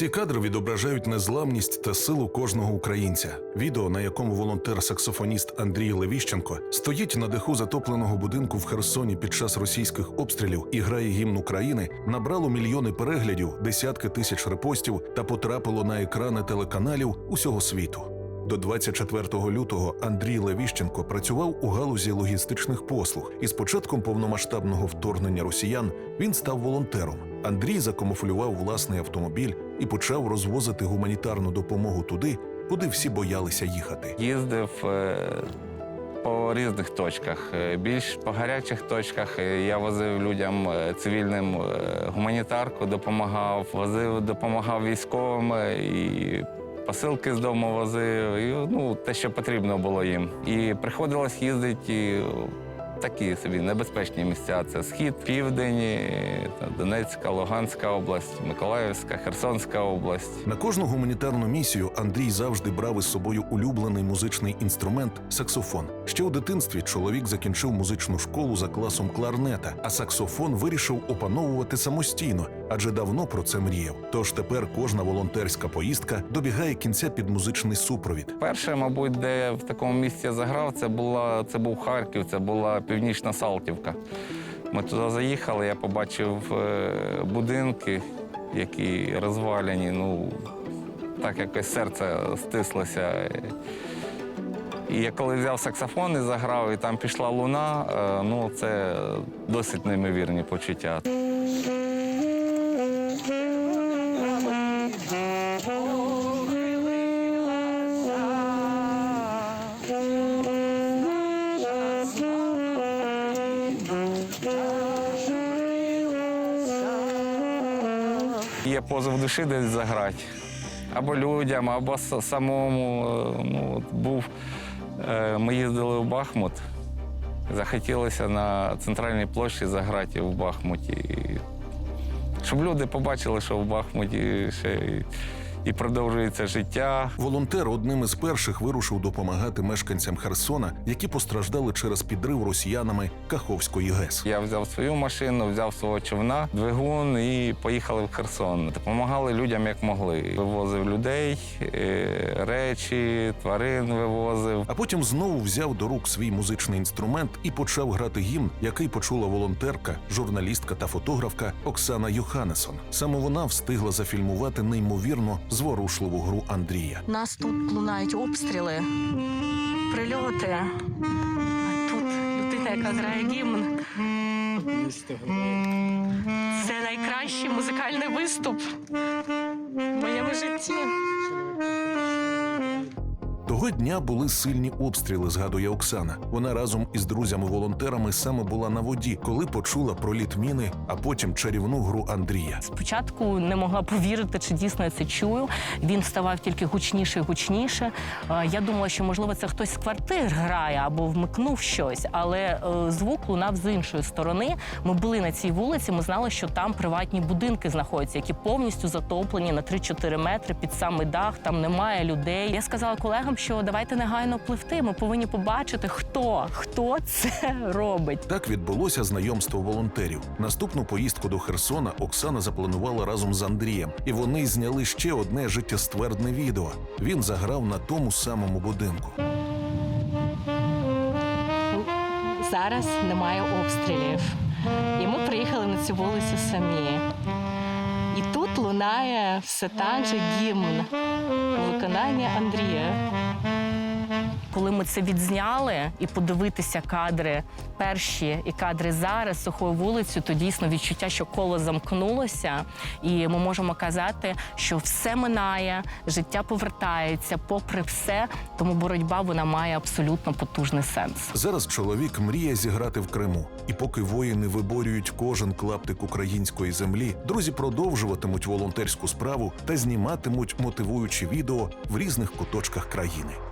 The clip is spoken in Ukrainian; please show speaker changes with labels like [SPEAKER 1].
[SPEAKER 1] Ці кадри відображають незламність та силу кожного українця. Відео, на якому волонтер-саксофоніст Андрій Левіщенко стоїть на даху затопленого будинку в Херсоні під час російських обстрілів і грає гімн України, набрало мільйони переглядів, десятки тисяч репостів та потрапило на екрани телеканалів усього світу. До 24 лютого Андрій Левіщенко працював у галузі логістичних послуг, і з початком повномасштабного вторгнення росіян він став волонтером. Андрій закамуфлював власний автомобіль і почав розвозити гуманітарну допомогу туди, куди всі боялися їхати.
[SPEAKER 2] Їздив е, по різних точках. Е, Більш по гарячих точках е, я возив людям цивільним гуманітарку, допомагав, возив, допомагав військовим і. Посилки з дому возив, і, ну, те, що потрібно було їм. І приходилось їздити такі собі небезпечні місця. Це схід, південь, Донецька, Луганська область, Миколаївська, Херсонська область.
[SPEAKER 1] На кожну гуманітарну місію Андрій завжди брав із собою улюблений музичний інструмент саксофон. Ще у дитинстві чоловік закінчив музичну школу за класом кларнета, а саксофон вирішив опановувати самостійно, адже давно про це мріяв. Тож тепер кожна волонтерська поїздка добігає кінця під музичний супровід.
[SPEAKER 2] Перше, мабуть, де в такому місці я заграв, це була це був Харків, це була північна Салтівка. Ми туди заїхали, я побачив е, будинки, які розвалені. Ну так якось серце стислося. І я коли взяв саксофон і заграв, і там пішла луна, е, ну це досить неймовірні почуття. Є позов душі десь заграти. Або людям, або самому. Е, Ну, от був, е, ми їздили в Бахмут. Захотілося на центральній площі заграти в Бахмуті. Щоб люди побачили, що в Бахмуті ще і, продовжується життя.
[SPEAKER 1] Волонтер одним із перших вирушив допомагати мешканцям Херсона, які постраждали через підрив росіянами Каховської ГЕС.
[SPEAKER 2] Я взяв свою машину, взяв свого човна, двигун і поїхали в Херсон. Допомагали людям як могли. Вивозив людей, е, речі, тварин вивозив.
[SPEAKER 1] А потім знову взяв до рук свій музичний інструмент і почав грати гімн, який почула волонтерка, журналістка та фотографка Оксана Йоханесон. Саме вона встигла зафільмувати неймовірно зворушливу гру Андрія.
[SPEAKER 3] Нас тут лунають обстріли, прильоти. А тут людина, яка грає гімн. Це найкращий музикальний виступ в моєму житті.
[SPEAKER 1] Того дня були сильні обстріли, згадує Оксана. Вона разом із друзями-волонтерами саме була на воді, коли почула про літ міни, а потім чарівну гру Андрія.
[SPEAKER 3] Спочатку не могла повірити, чи дійсно я це чую. Він ставав тільки гучніше і гучніше. Я думала, що можливо це хтось з квартир грає або вмикнув щось, але е, звук лунав з іншої сторони. Ми були на цій вулиці. Ми знали, що там приватні будинки знаходяться, які повністю затоплені на 3-4 метри під самий дах. Там немає людей. Я сказала колегам, що давайте негайно пливти. Ми повинні побачити, хто хто це робить.
[SPEAKER 1] Так відбулося знайомство волонтерів. Наступну поїздку до Херсона Оксана запланувала разом з Андрієм, і вони зняли ще одне життєствердне відео. Він заграв на тому самому будинку.
[SPEAKER 3] Зараз немає обстрілів. І ми приїхали на цю вулицю самі. І тут лунає все так же гімн у виконанні Андрія. Коли ми це відзняли і подивитися кадри перші і кадри зараз сухою вулицею, то дійсно відчуття, що коло замкнулося, і ми можемо казати, що все минає, життя повертається, попри все, тому боротьба вона має абсолютно потужний сенс.
[SPEAKER 1] Зараз чоловік мріє зіграти в Криму. І поки воїни виборюють кожен клаптик української землі, друзі продовжуватимуть волонтерську справу та зніматимуть мотивуючі відео в різних куточках країни.